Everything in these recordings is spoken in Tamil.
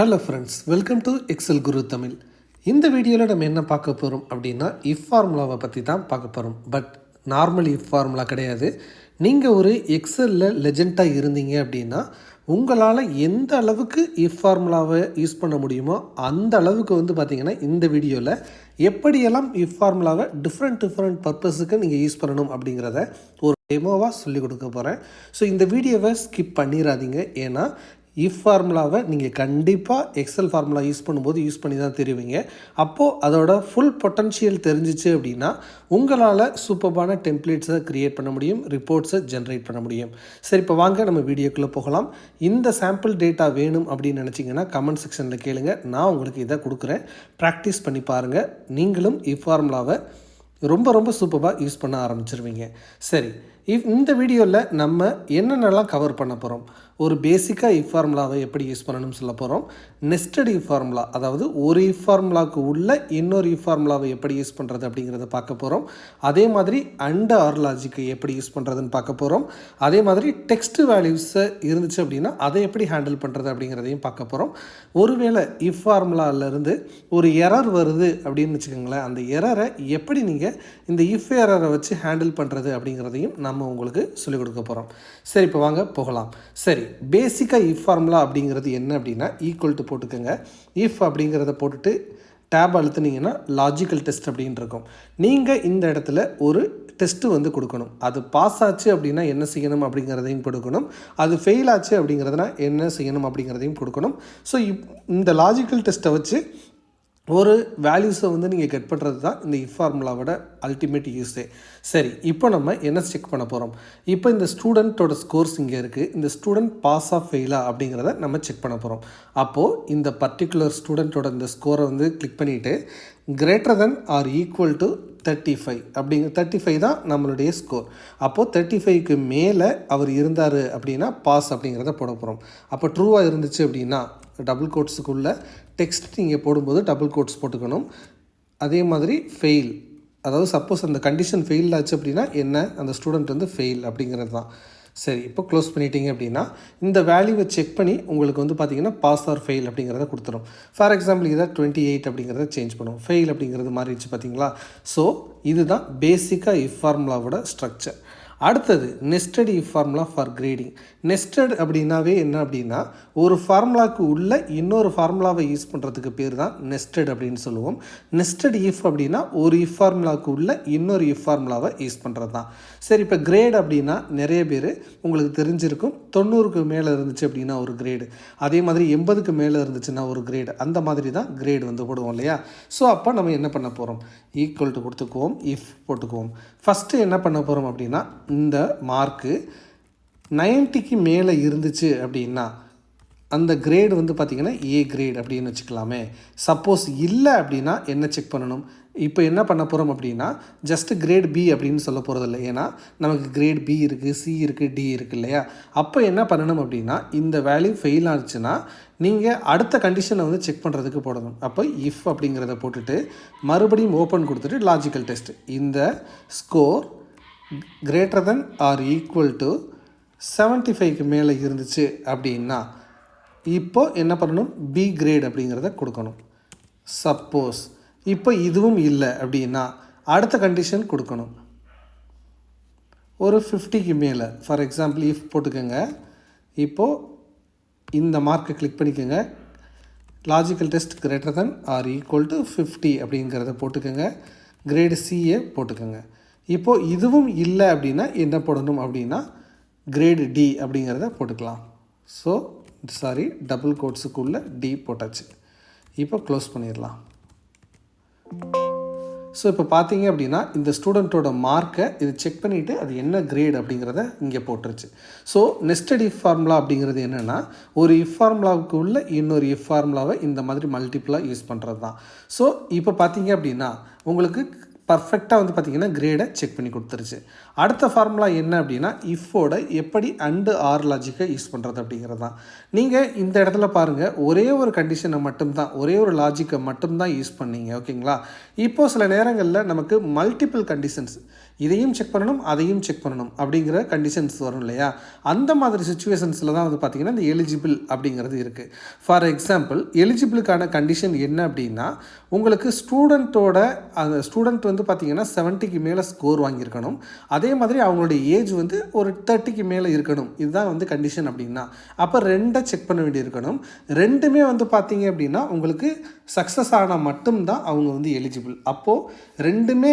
Hello friends welcome to Excel Guru Tamil இந்த வீடியோவில் நம்ம என்ன பார்க்க போகிறோம் அப்படின்னா இஃப் ஃபார்முலாவை பற்றி தான் பார்க்க போகிறோம் பட் நார்மல் இஃப் ஃபார்முலா கிடையாது. நீங்கள் ஒரு எக்ஸலில் லெஜெண்டாக இருந்தீங்க அப்படின்னா உங்களால் எந்த அளவுக்கு இஃப் ஃபார்முலாவை யூஸ் பண்ண முடியுமோ அந்த அளவுக்கு வந்து பார்த்திங்கன்னா இந்த வீடியோவில் எப்படியெல்லாம் இஃப் ஃபார்முலாவை டிஃப்ரெண்ட் டிஃப்ரெண்ட் பர்பஸுக்கு நீங்கள் யூஸ் பண்ணணும் அப்படிங்கிறத ஒரு டெமோவாக சொல்லிக் கொடுக்க போகிறேன் ஸோ இந்த வீடியோவை ஸ்கிப் பண்ணிடாதீங்க ஏன்னா இஃப் ஃபார்முலாவை நீங்கள் கண்டிப்பாக எக்ஸல் ஃபார்முலா யூஸ் பண்ணும்போது யூஸ் பண்ணி தான் தெரிவிங்க. அப்போது அதோட ஃபுல் பொட்டன்ஷியல் தெரிஞ்சிச்சு அப்படின்னா உங்களால் சூப்பர்பான டெம்ப்ளேட்ஸை க்ரியேட் பண்ண முடியும் ரிப்போர்ட்ஸை ஜென்ரேட் பண்ண முடியும். சரி இப்போ வாங்க நம்ம வீடியோக்குள்ளே போகலாம். இந்த சாம்பிள் டேட்டா வேணும் அப்படின்னு நினச்சிங்கன்னா கமெண்ட் செக்ஷனில் கேளுங்க. நான் உங்களுக்கு இதை கொடுக்குறேன். ப்ராக்டிஸ் பண்ணி பாருங்கள் நீங்களும் இஃப் ஃபார்முலாவை ரொம்ப ரொம்ப சூப்பராக யூஸ் பண்ண ஆரம்பிச்சிருவீங்க. சரி இவ் இந்த வீடியோவில் நம்ம என்னென்னலாம் கவர் பண்ண போகிறோம் ஒரு பேசிக்காக இஃப் ஃபார்முலாவை எப்படி யூஸ் பண்ணணும்னு சொல்ல போகிறோம் நெஸ்டட் இஃப் ஃபார்முலா அதாவது ஒரு இஃப் ஃபார்முலாவுக்கு உள்ள இன்னொரு இஃப் ஃபார்முலாவை எப்படி யூஸ் பண்ணுறது அப்படிங்கிறத பார்க்க போகிறோம் அதே மாதிரி அண்ட் ஆர் லாஜிக்கை எப்படி யூஸ் பண்ணுறதுன்னு பார்க்க போகிறோம் அதே மாதிரி டெக்ஸ்ட் வேல்யூஸை இருந்துச்சு அப்படின்னா அதை எப்படி ஹேண்டில் பண்ணுறது அப்படிங்கிறதையும் பார்க்க போகிறோம் ஒருவேளை இஃப் ஃபார்முலாவிலேருந்து ஒரு எரர் வருது அப்படின்னு வச்சுக்கோங்களேன் அந்த எரரை எப்படி நீங்கள் இந்த இஃப் எரரை வச்சு ஹேண்டில் பண்ணுறது அப்படிங்கிறதையும் நம்ம உங்களுக்கு சொல்லிக் கொடுக்க போகிறோம் சரி இப்போ வாங்க போகலாம். சரி பேசிக்காக இஃப் ஃபார்முலா அப்படிங்கிறது என்ன அப்படின்னா ஈக்குவல் டு போட்டுக்கோங்க. இஃப் அப்படிங்கிறத போட்டுட்டு டேப் அழுத்துனீங்கன்னா லாஜிக்கல் டெஸ்ட் அப்படின்னு இருக்கும். நீங்கள் இந்த இடத்துல ஒரு டெஸ்ட்டு வந்து கொடுக்கணும். அது பாஸ் ஆச்சு அப்படின்னா என்ன செய்யணும் அப்படிங்கிறதையும் கொடுக்கணும். அது ஃபெயில் ஆச்சு அப்படிங்கிறதுனா என்ன செய்யணும் அப்படிங்கிறதையும் கொடுக்கணும். ஸோ இப் இந்த லாஜிக்கல் டெஸ்ட்டை வச்சு ஒரு வேல்யூஸை வந்து நீங்கள் கெட் பண்ணுறது தான் இந்த இஃப் ஃபார்முலாவோட அல்டிமேட் யூஸே சரி இப்போ நம்ம என்ன செக் பண்ண போகிறோம் இப்போ இந்த ஸ்டூடெண்ட்டோட ஸ்கோர்ஸ் இங்கே இருக்குது இந்த ஸ்டூடெண்ட் பாஸ் ஆஃப் ஃபெயிலா அப்படிங்கிறத நம்ம செக் பண்ண போகிறோம் அப்போது இந்த பர்டிகுலர் ஸ்டூடெண்ட்டோட இந்த ஸ்கோரை வந்து கிளிக் பண்ணிவிட்டு greater than or equal to thirty five அப்படிங்க தேர்ட்டி ஃபைவ் தான் நம்மளுடைய ஸ்கோர் அப்போது தேர்ட்டி ஃபைவ்க்கு மேலே அவர் இருந்தார் அப்படின்னா பாஸ் அப்படிங்கிறத போட போகிறோம் அப்போ ட்ரூவாக இருந்துச்சு அப்படின்னா டபுள் கோட்ஸுக்குள்ளே டெக்ஸ்ட் நீங்கள் போடும்போது டபுள் கோட்ஸ் போட்டுக்கணும். அதே மாதிரி ஃபெயில் அதாவது சப்போஸ் அந்த கண்டிஷன் ஃபெயில் ஆச்சு அப்படின்னா என்ன? அந்த ஸ்டூடெண்ட் வந்து ஃபெயில் அப்படிங்கிறது தான். சரி இப்போ க்ளோஸ் பண்ணிட்டீங்க அப்படின்னா இந்த வேல்யூவை செக் பண்ணி உங்களுக்கு வந்து பார்த்தீங்கன்னா பாஸ் ஆர் ஃபெயில் அப்படிங்கிறத கொடுத்துரும். ஃபார் எக்ஸாம்பிள் இதை டுவெண்ட்டி எயிட் அப்படிங்கிறத சேஞ்ச் பண்ணும். ஃபெயில் அப்படிங்கிறது மாறிடுச்சு பார்த்தீங்களா ஸோ இதுதான் பேசிக்காக இஃப் ஃபார்முலாவோட ஸ்ட்ரக்சர் அடுத்தது nested formula for grading nested அப்படின்னாவே என்ன அப்படின்னா ஒரு ஃபார்முலாவுக்கு உள்ள இன்னொரு ஃபார்முலாவை யூஸ் பண்ணுறதுக்கு பேர் தான் நெஸ்டட் அப்படின்னு சொல்லுவோம். நெஸ்டட் இஃப் e அப்படின்னா ஒரு e இஃப் ஃபார்முலாவுக்கு உள்ள இன்னொரு e இஃப் ஃபார்முலாவை யூஸ் பண்ணுறது தான். சரி இப்போ கிரேட் அப்படின்னா நிறைய பேர் உங்களுக்கு தெரிஞ்சிருக்கும். தொண்ணூறுக்கு மேலே இருந்துச்சு அப்படின்னா ஒரு கிரேடு அதே மாதிரி எண்பதுக்கு மேலே இருந்துச்சுன்னா ஒரு கிரேடு அந்த மாதிரி தான் கிரேடு வந்து போடுவோம் இல்லையா? ஸோ அப்போ நம்ம என்ன பண்ண போகிறோம் ஈக்குவல் டு கொடுத்துக்குவோம் இஃப் போட்டுக்குவோம். ஃபஸ்ட்டு என்ன பண்ண போகிறோம் அப்படின்னா இந்த மார்க்கு நைன்ட்டிக்கு மேலே இருந்துச்சு அப்படின்னா அந்த கிரேடு வந்து பார்த்திங்கன்னா ஏ கிரேட் அப்படின்னு வச்சுக்கலாமே. சப்போஸ் இல்லை அப்படின்னா என்ன செக் பண்ணணும்? இப்போ என்ன பண்ண போகிறோம் அப்படின்னா ஜஸ்ட்டு கிரேட் பி அப்படின்னு சொல்ல போகிறது இல்லை. ஏன்னா நமக்கு கிரேட் பி இருக்குது சி இருக்குது டி இருக்குது இல்லையா? அப்போ என்ன பண்ணணும் அப்படின்னா இந்த வேல்யூ ஃபெயில் ஆச்சுன்னா நீங்கள் அடுத்த கண்டிஷனை வந்து செக் பண்ணுறதுக்கு போடணும். அப்போ இஃப் அப்படிங்கிறத போட்டுட்டு மறுபடியும் ஓப்பன் கொடுத்துட்டு லாஜிக்கல் டெஸ்ட் இந்த score greater than or equal to seventy ஃபைவ்க்கு மேலே இருந்துச்சு அப்படின்னா இப்போ என்ன பண்ணணும்? பி கிரேட் அப்படிங்கிறத கொடுக்கணும். சப்போஸ் இப்போ இதுவும் இல்லை அப்படின்னா அடுத்த கண்டிஷன் கொடுக்கணும். ஒரு ஃபிஃப்டிக்கு மேலே. ஃபார் எக்ஸாம்பிள் இஃப் போட்டுக்கோங்க. இப்போது இந்த மார்க்கை கிளிக் பண்ணிக்கோங்க. Logical test greater than or equal to fifty அப்படிங்கிறத போட்டுக்கோங்க. கிரேடு சிஏ போட்டுக்கோங்க. இப்போது இதுவும் இல்லை அப்படின்னா என்ன போடணும் அப்படின்னா கிரேடு டி அப்படிங்கிறத போட்டுக்கலாம். ஸோ சாரி டபுள் கோட்ஸுக்குள்ளே டி போட்டாச்சு. இப்போ க்ளோஸ் பண்ணிடலாம். ஸோ இப்போ பார்த்தீங்க அப்படின்னா இந்த ஸ்டூடெண்ட்டோட மார்க்கை இது செக் பண்ணிவிட்டு அது என்ன கிரேட் அப்படிங்கிறத இங்கே போட்டுருச்சு. ஸோ நெஸ்டட் இஃப் ஃபார்முலா அப்படிங்கிறது என்னென்னா ஒரு இஃப் ஃபார்முலாவுக்கு உள்ள இன்னொரு இஃப் ஃபார்முலாவை இந்த மாதிரி மல்டிப்புளாக யூஸ் பண்ணுறது தான் ஸோ இப்போ பார்த்தீங்க அப்படின்னா உங்களுக்கு பர்ஃபெக்டாக வந்து பார்த்திங்கன்னா கிரேடை செக் பண்ணி கொடுத்துருச்சு. அடுத்த ஃபார்முலா என்ன அப்படின்னா இஃபோட எப்படி அண்டு ஆர் லாஜிக்கை யூஸ் பண்ணுறது அப்படிங்கிறது தான் நீங்கள் இந்த இடத்துல பாருங்கள் ஒரே ஒரு கண்டிஷனை மட்டும்தான் ஒரே ஒரு லாஜிக்கை மட்டும்தான் யூஸ் பண்ணீங்க ஓகேங்களா இப்போது சில நேரங்களில் நமக்கு மல்டிபிள் கண்டிஷன்ஸ் இதையும் செக் பண்ணணும் அதையும் செக் பண்ணணும் அப்படிங்கிற கண்டிஷன்ஸ் வரும் இல்லையா? அந்த மாதிரி சுச்சுவேஷன்ஸில் தான் வந்து பார்த்திங்கன்னா இந்த எலிஜிபிள் அப்படிங்கிறது இருக்குது ஃபார் எக்ஸாம்பிள் எலிஜிபிளுக்கான கண்டிஷன் என்ன அப்படின்னா உங்களுக்கு ஸ்டூடெண்ட்டோட அந்த ஸ்டூடெண்ட் வந்து பார்த்திங்கன்னா செவன்ட்டிக்கு மேலே ஸ்கோர் வாங்கியிருக்கணும். அதே மாதிரி அவங்களுடைய ஏஜ் வந்து ஒரு தேர்ட்டிக்கு மேலே இருக்கணும். இதுதான் வந்து கண்டிஷன் அப்படின்னா. அப்போ ரெண்டை செக் பண்ண வேண்டியிருக்கணும். ரெண்டுமே வந்து பார்த்திங்க அப்படின்னா உங்களுக்கு சக்ஸஸ் ஆனால் மட்டும்தான் அவங்க வந்து எலிஜிபிள் அப்போது ரெண்டுமே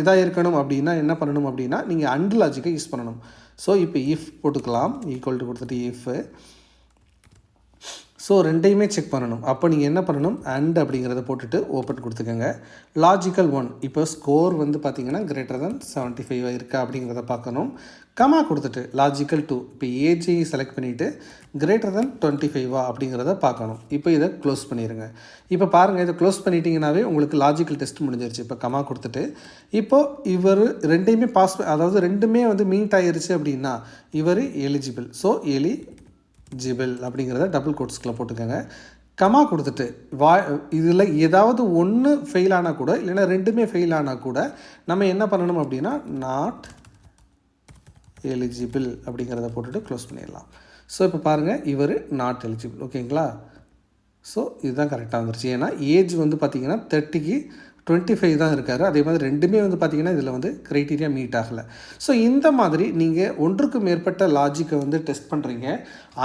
இதாக இருக்கணும் அப்படின்னா என்ன பண்ணணும் அப்படின்னா நீங்கள் அண்ட் லாஜிக்கை யூஸ் பண்ணணும். ஸோ இப்போ இஃப் போட்டுக்கலாம். ஈக்குவல் டு கொடுத்துட்டு இஃப் ஸோ ரெண்டையுமே செக் பண்ணணும். அப்போ நீங்கள் என்ன பண்ணணும்? அண்ட் அப்படிங்கிறத போட்டுட்டு ஓப்பன் கொடுத்துக்கோங்க. லாஜிக்கல் ஒன் இப்போ ஸ்கோர் வந்து பார்த்திங்கன்னா கிரேட்டர் தென் செவன்ட்டி ஃபைவ் இருக்கா அப்படிங்கிறத பார்க்கணும். கமா கொடுத்துட்டு லாஜிக்கல் டூ இப்போ ஏஜி செலக்ட் பண்ணிவிட்டு கிரேட்டர் தென் டுவெண்ட்டி ஃபைவா அப்படிங்கிறத பார்க்கணும். இப்போ இதை க்ளோஸ் பண்ணிடுங்க இப்போ பாருங்கள் இதை க்ளோஸ் பண்ணிட்டீங்கன்னாவே உங்களுக்கு லாஜிக்கல் டெஸ்ட் முடிஞ்சிருச்சு. இப்போ கமா கொடுத்துட்டு இப்போது இவர் ரெண்டையுமே பாஸ் அதாவது ரெண்டுமே வந்து மீட் ஆயிருச்சு அப்படின்னா இவர் எலிஜிபிள் ஸோ எலி ஜிபில் அப்படிங்கிறத டபுள் கோட்ஸ்குள்ளே போட்டுக்கோங்க. கமா கொடுத்துட்டு வா இதில் ஏதாவது ஒன்று ஃபெயில் ஆனால் கூட இல்லைன்னா ரெண்டுமே ஃபெயில் ஆனால் கூட நம்ம என்ன பண்ணணும் அப்படின்னா நாட் எலிஜிபிள் அப்படிங்கிறத போட்டுட்டு க்ளோஸ் பண்ணிடலாம். ஸோ இப்போ பாருங்கள் இவர் நாட் எலிஜிபிள் ஓகேங்களா ஸோ இதுதான் கரெக்டாக வந்துருச்சு. ஏன்னா ஏஜ் வந்து பார்த்திங்கன்னா தேர்ட்டிக்கு டுவெண்ட்டி ஃபைவ் தான் இருக்கார். அதே மாதிரி ரெண்டுமே வந்து பார்த்திங்கன்னா இதில் வந்து க்ரைட்டீரியா மீட் ஆகலை. ஸோ இந்த மாதிரி நீங்கள் ஒன்றுக்கு மேற்பட்ட லாஜிக்கை வந்து டெஸ்ட் பண்ணுறீங்க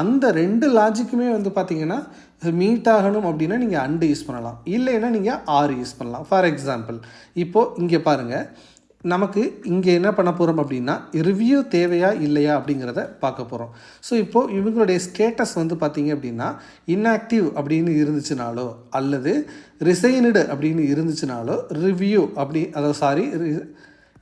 அந்த ரெண்டு லாஜிக்குமே வந்து பார்த்திங்கன்னா மீட் ஆகணும் அப்படின்னா நீங்கள் அண்டு யூஸ் பண்ணலாம். இல்லைன்னா நீங்கள் ஆறு யூஸ் பண்ணலாம். ஃபார் எக்ஸாம்பிள் இப்போது இங்கே பாருங்கள் நமக்கு இங்கே என்ன பண்ண போகிறோம் அப்படின்னா ரிவ்யூ தேவையா இல்லையா அப்படிங்கிறத பார்க்க போகிறோம் ஸோ இப்போது இவங்களுடைய ஸ்டேட்டஸ் வந்து பார்த்திங்க அப்படின்னா இன்ஆக்டிவ் அப்படின்னு இருந்துச்சுனாலோ அல்லது ரிசைனடு அப்படின்னு இருந்துச்சுனாலோ ரிவ்யூ அப்படி அதாவது சாரி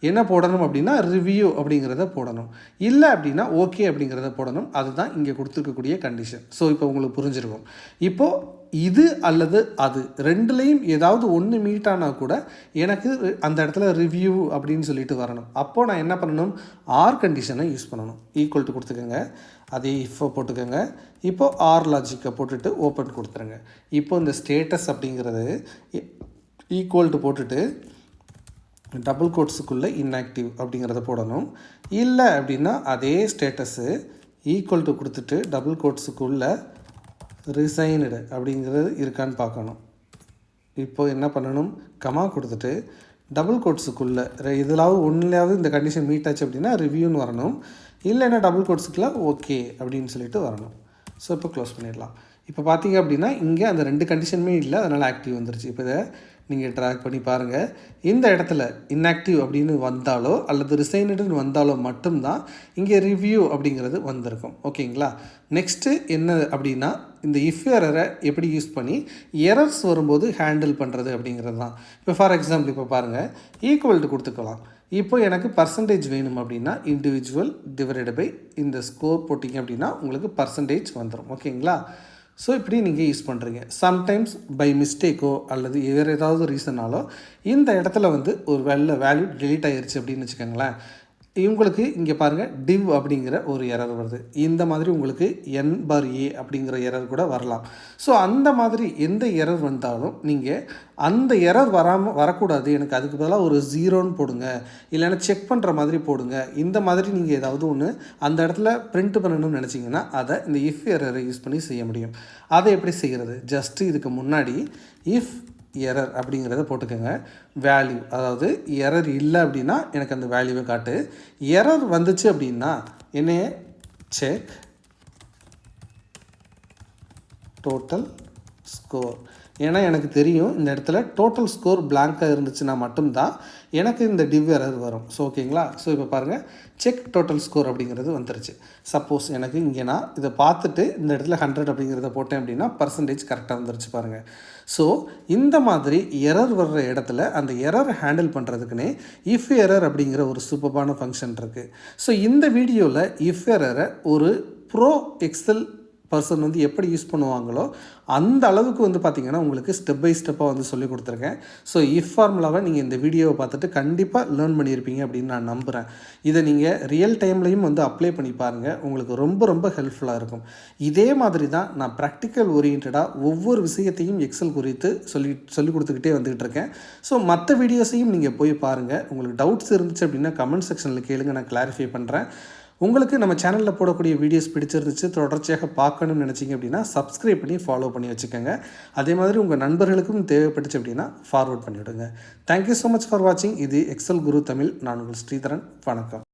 என்ன போடணும் அப்படின்னா ரிவ்யூ அப்படிங்கிறத போடணும். இல்லை அப்படின்னா ஓகே அப்படிங்கிறத போடணும். அதுதான் இங்கே கொடுத்துருக்கக்கூடிய கண்டிஷன் ஸோ இப்போ உங்களுக்கு புரிஞ்சிருக்கும். இப்போது இது அல்லது அது ரெண்டுலேயும் ஏதாவது ஒன்று மீட் ஆனால் கூட எனக்கு அந்த இடத்துல ரிவ்யூ அப்படின்னு சொல்லிட்டு வரணும். அப்போது நான் என்ன பண்ணணும்? ஆர் கண்டிஷனை யூஸ் பண்ணணும். ஈக்குவல் டு கொடுத்துக்கோங்க. அதே இஃபோ போட்டுக்கோங்க. இப்போது ஆர் லாஜிக்கை போட்டுட்டு ஓப்பன் கொடுத்துருங்க. இப்போ இந்த ஸ்டேட்டஸ் அப்படிங்கிறது ஈக்குவல் டு போட்டுட்டு டபுள் கோட்ஸுக்குள்ளே இன்ஆக்டிவ் அப்படிங்கிறத போடணும். இல்லை அப்படின்னா அதே ஸ்டேட்டஸு ஈக்குவல் டு கொடுத்துட்டு டபுள் கோட்ஸுக்குள்ளே ரிசைனடு அப்படிங்கிறது இருக்கான்னு பார்க்கணும். இப்போ என்ன பண்ணணும்? கமா கொடுத்துட்டு டபுள் கோட்ஸுக்குள்ளே இதிலாவது ஒன்றிலாவது இந்த கண்டிஷன் மீட் ஆச்சு அப்படின்னா ரிவ்யூன்னு வரணும். இல்லைன்னா டபுள் கோட்ஸுக்குள்ளே ஓகே அப்படின்னு சொல்லிட்டு வரணும். ஸோ இப்போ க்ளோஸ் பண்ணிடலாம். இப்போ பார்த்தீங்க அப்படின்னா இங்கே அந்த ரெண்டு கண்டிஷனுமே இல்லை அதனால் ஆக்டிவ் வந்துருச்சு. இப்போ இதை நீங்கள் ட்ராக் பண்ணி பாருங்கள் இந்த இடத்துல இன்ஆக்டிவ் அப்படின்னு வந்தாலோ அல்லது ரிசைனடுன்னு வந்தாலோ மட்டும்தான் இங்கே ரிவ்யூ அப்படிங்கிறது வந்திருக்கும். ஓகேங்களா? நெக்ஸ்ட்டு என்ன அப்படின்னா இந்த இஃப் எரரை எப்படி யூஸ் பண்ணி எரர்ஸ் வரும்போது ஹேண்டில் பண்ணுறது அப்படிங்கிறது தான். இப்போ ஃபார் எக்ஸாம்பிள் இப்போ பாருங்கள் ஈக்குவல்ட்டு கொடுத்துக்கலாம். இப்போ எனக்கு பர்சன்டேஜ் வேணும் அப்படின்னா இண்டிவிஜுவல் டிவைடட் பை இந்த ஸ்கோர் போட்டிங்க அப்படின்னா உங்களுக்கு பர்சன்டேஜ் வந்துடும் ஓகேங்களா? ஸோ இப்படி நீங்கள் யூஸ் பண்ணுறீங்க சம்டைம்ஸ் பை மிஸ்டேக்கோ அல்லது வேறு ஏதாவது ரீசனாலோ இந்த இடத்துல வந்து ஒரு வெள்ள வேல்யூ டெலீட் ஆகிருச்சு அப்படின்னு வச்சுக்கோங்களேன். இவங்களுக்கு இங்கே பாருங்கள் டிவ் அப்படிங்கிற ஒரு எரர் வருது. இந்த மாதிரி உங்களுக்கு என் பார் ஏ அப்படிங்கிற எரர் கூட வரலாம். ஸோ அந்த மாதிரி எந்த எரர் வந்தாலும் நீங்கள் அந்த எரர் வராமல் வரக்கூடாது. எனக்கு அதுக்கு பதிலாக ஒரு ஜீரோன்னு போடுங்க. இல்லைன்னா செக் பண்ணுற மாதிரி போடுங்க. இந்த மாதிரி நீங்கள் ஏதாவது ஒன்று அந்த இடத்துல பிரிண்ட் பண்ணணும்னு நினச்சிங்கன்னா அதை இந்த இஃப் எரரை யூஸ் பண்ணி செய்ய முடியும். அதை எப்படி செய்கிறது ஜஸ்ட்டு இதுக்கு முன்னாடி இஃப் எரர் அப்படிங்கிறத போட்டுக்கோங்க. வேல்யூ அதாவது எரர் இல்லை அப்படின்னா எனக்கு அந்த வேல்யூவை காட்டு. எரர் வந்துச்சு அப்படின்னா என்ன? செக் டோட்டல் ஸ்கோர் ஏன்னா எனக்கு தெரியும் இந்த இடத்துல டோட்டல் ஸ்கோர் பிளாங்காக இருந்துச்சுன்னா மட்டும்தான் எனக்கு இந்த டிவ் எரர் வரும். ஸோ ஓகேங்களா ஸோ இப்போ பாருங்கள் செக் டோட்டல் ஸ்கோர் அப்படிங்கிறது வந்துருச்சு. சப்போஸ் எனக்கு இங்கே நான் இதை பார்த்துட்டு இந்த இடத்துல ஹண்ட்ரட் அப்படிங்கிறத போட்டேன் அப்படின்னா பர்சன்டேஜ் கரெக்டாக வந்துருச்சு பாருங்கள் ஸோ இந்த மாதிரி எரர் வர்ற இடத்துல அந்த எரர் ஹேண்டில் பண்ணுறதுக்குனே இஃப் எரர் அப்படிங்கிற ஒரு சூப்பரான ஃபங்க்ஷன் இருக்குது ஸோ இந்த வீடியோவில் இஃப் எரரை ஒரு ப்ரோ எக்ஸல் பர்சன் வந்து எப்படி யூஸ் பண்ணுவாங்களோ அந்த அளவுக்கு வந்து பார்த்திங்கன்னா உங்களுக்கு ஸ்டெப் பை ஸ்டெப்பாக வந்து சொல்லி கொடுத்துருக்கேன். ஸோ இஃப் ஃபார்முலாவை நீங்கள் இந்த வீடியோவை பார்த்துட்டு கண்டிப்பாக லேர்ன் பண்ணியிருப்பீங்க அப்படின்னு நான் நம்புகிறேன் இதை நீங்கள் ரியல் டைம்லையும் வந்து அப்ளை பண்ணி பாருங்கள் உங்களுக்கு ரொம்ப ரொம்ப ஹெல்ப்ஃபுல்லாக இருக்கும். இதே மாதிரி தான் நான் ப்ராக்டிக்கல் ஓரியன்டாக ஒவ்வொரு விஷயத்தையும் எக்ஸல் குறித்து சொல்லி சொல்லி கொடுத்துக்கிட்டே வந்துக்கிட்டு இருக்கேன். ஸோ மற்ற வீடியோஸையும் நீங்கள் போய் பாருங்கள் உங்களுக்கு டவுட்ஸ் இருந்துச்சு அப்படின்னா கமெண்ட் செக்ஷனில் கேளுங்க. நான் கிளாரிஃபை பண்ணுறேன் உங்களுக்கு நம்ம சேனலில் போடக்கூடிய வீடியோஸ் பிடிச்சிருந்துச்சு தொடர்ச்சியாக பார்க்கணும்னு நினச்சிங்க அப்படின்னா சப்ஸ்கிரைப் பண்ணி ஃபாலோ பண்ணி வச்சுக்கோங்க. அதே மாதிரி உங்கள் நண்பர்களுக்கும் தேவைப்பட்டுச்சு அப்படின்னா ஃபார்வர்ட் பண்ணிவிடுங்க. தேங்க்யூ ஸோ மச் ஃபார் வாட்சிங் இது எக்ஸல் குரு தமிழ் நான் உங்கள் ஸ்ரீதரன். வணக்கம்.